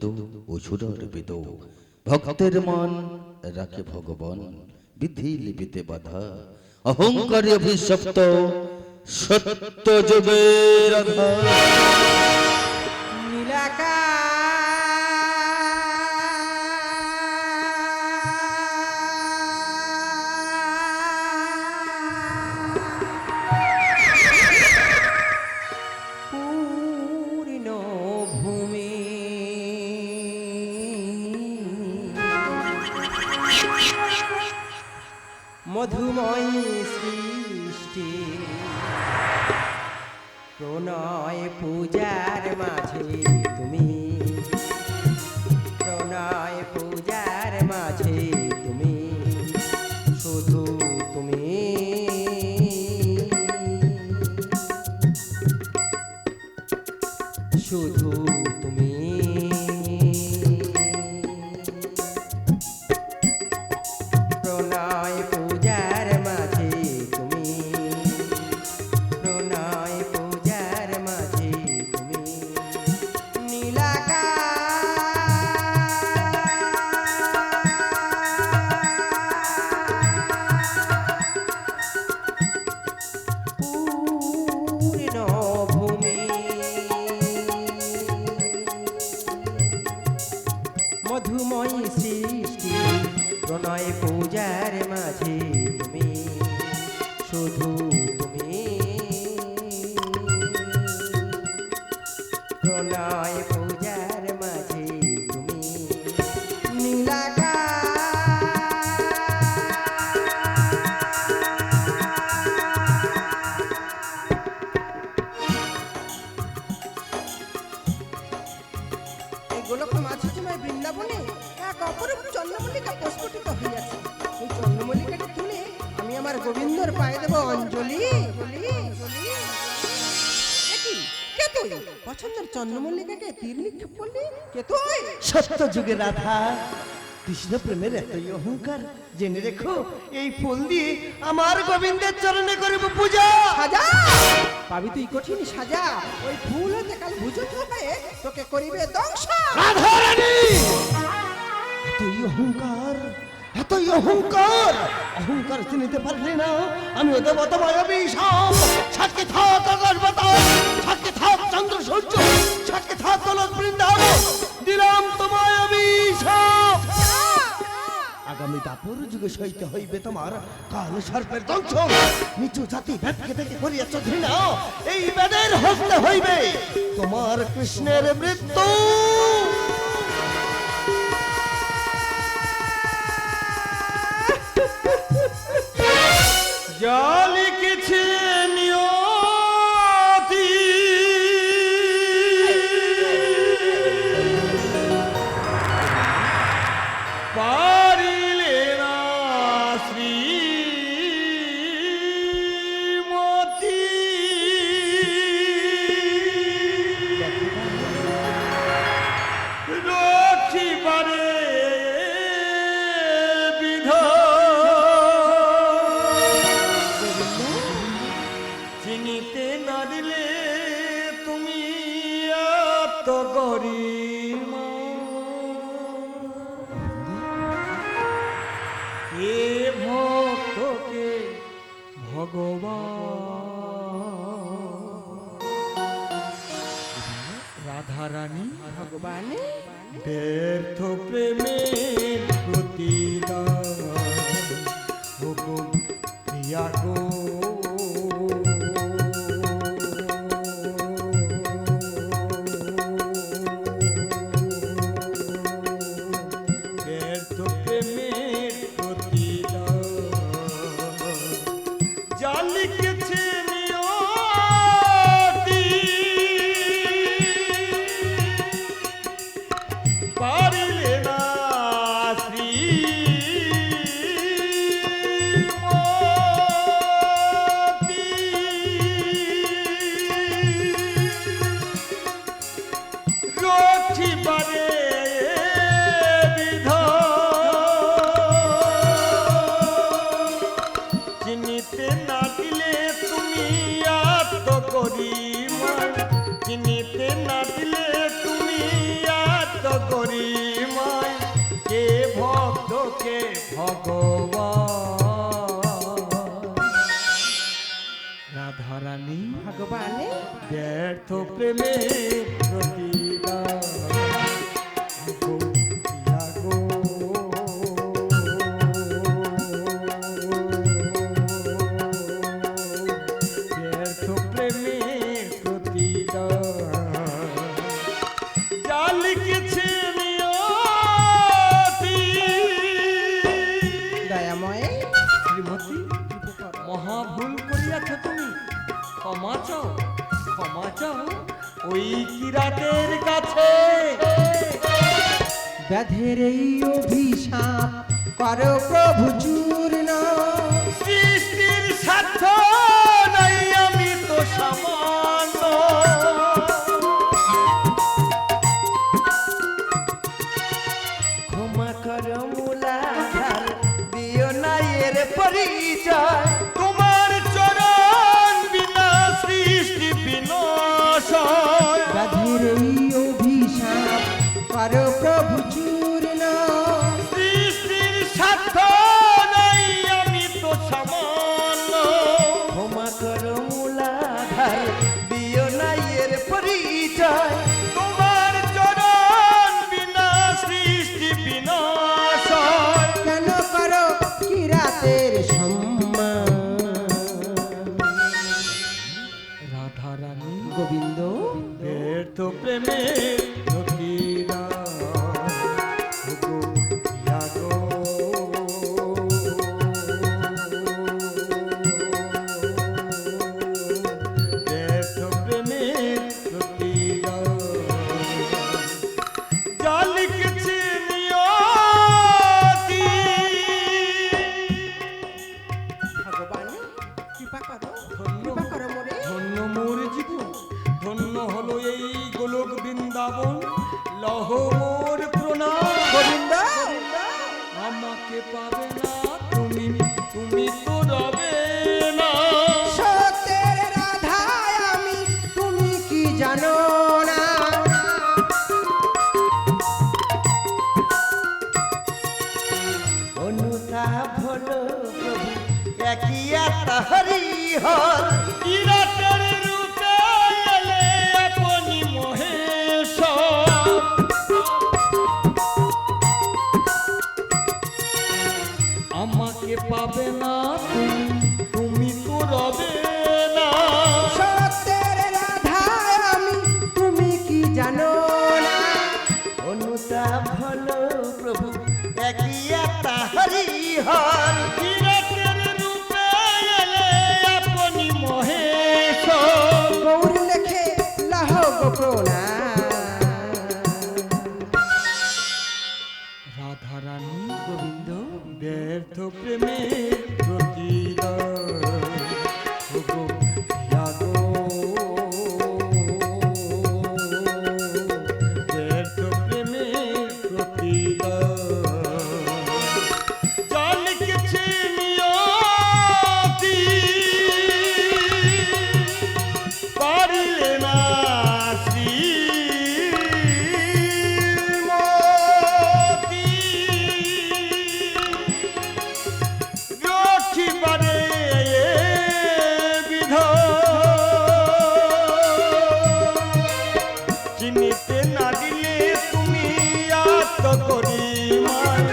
তো অসুরর বেদ ভক্তের মন রাখে ভগবান, বিধি লিপিতে বাধা অহংকারে অভিশপ্ত, সত্য যুগের। নীলাকা পূজার মাঝে। এই তুলে আমি আমার গোবিন্দর পায়ে দেব অঞ্জলি। কি? তুই? পছন্দের চন্দ্রমল্লিকাকে তীর নিক্ষেপ করলি? কে তুই? সত্য যুগের রাধা কৃষ্ণ প্রেমের এতই অহংকার। জেনে রেখো এই ফুল দিয়ে আমার গোবিন্দের চরণে করব পূজা। সাজা! পাবি তুই কঠিন সাজা। ওই ফুল হতে কাল ভুজুত হয়ে তোকে করিবে ধ্বংস রাধারানী! এতই অহংকার এতই অহংকার। অহংকার চিনিতে পারলি না আমি ওদের মতো বিষম সাক্ষী থাক আকাশ বাতাস সাক্ষী থাক চন্দ্র সূর্য সাক্ষী থাক দলত বৃন্দাবন। দিলাম তোমায় অভিশাপ আগামী দাপর যুগে সইতে হইবে তোমার কাল সর্পের ধ্বংস নিচু জাতি ভেদকে থেকে করিয়াছ ঘৃণা। এই বেদের হস্তে হইবে তোমার কৃষ্ণের মৃত্যু। যা ভগবান। রাধারানী। ভগবান। ব্যর্থ প্রেমের রাধারানী ভগবানে। ব্যর্থ প্রেমে প্রতিদান দয়াময় শ্রীমতী মহা ভুল করিয়াছ তুমি। ক্ষমা চাও ক্ষমা চাও ওই কিরাটের কাছে। ব্যাধের এই অভিশাপ করো প্রভু চূর্ণ। সৃষ্টির স্বার্থ করো প্রভু চূর্ণ। সৃষ্টির স্বার্থ নাই আমি তো সামান্য। ক্ষমা করো মুলাধার দিও না এর পরিচয়। তোমার চরণ বিনা সৃষ্টি বিনাশয়। কেন করো কিরাতের সম্মান মহেশ্বর। আমাকে পাবে না, তুমি তো রবে না। সত্যের তুমি কি জানো হলো প্রভু, একই আত্মা হরিহর। ব্যর্থ প্রেমে প্রতিদান আত্ম করি মায়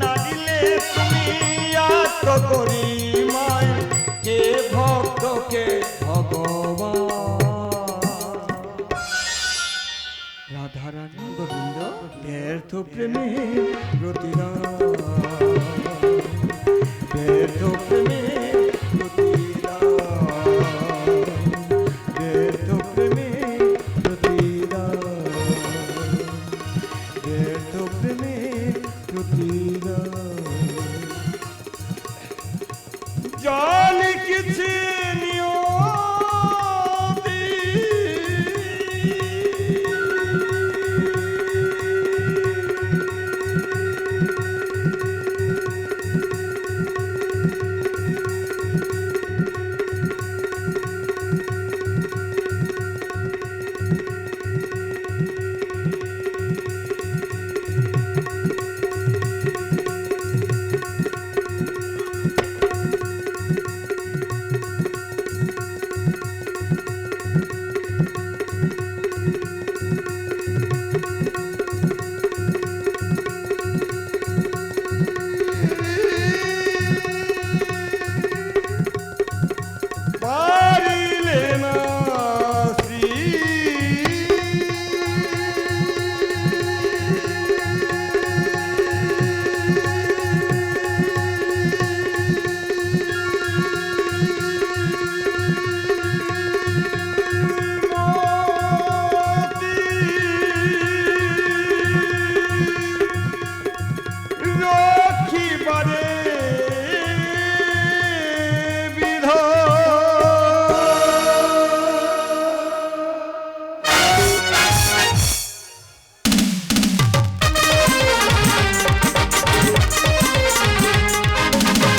না দিলে তুমি আত্ম করি মায় কে ভক্তকে ভগবান? রাধারানী গোবিন্দ, ব্যর্থ প্রেমে প্রতিদান।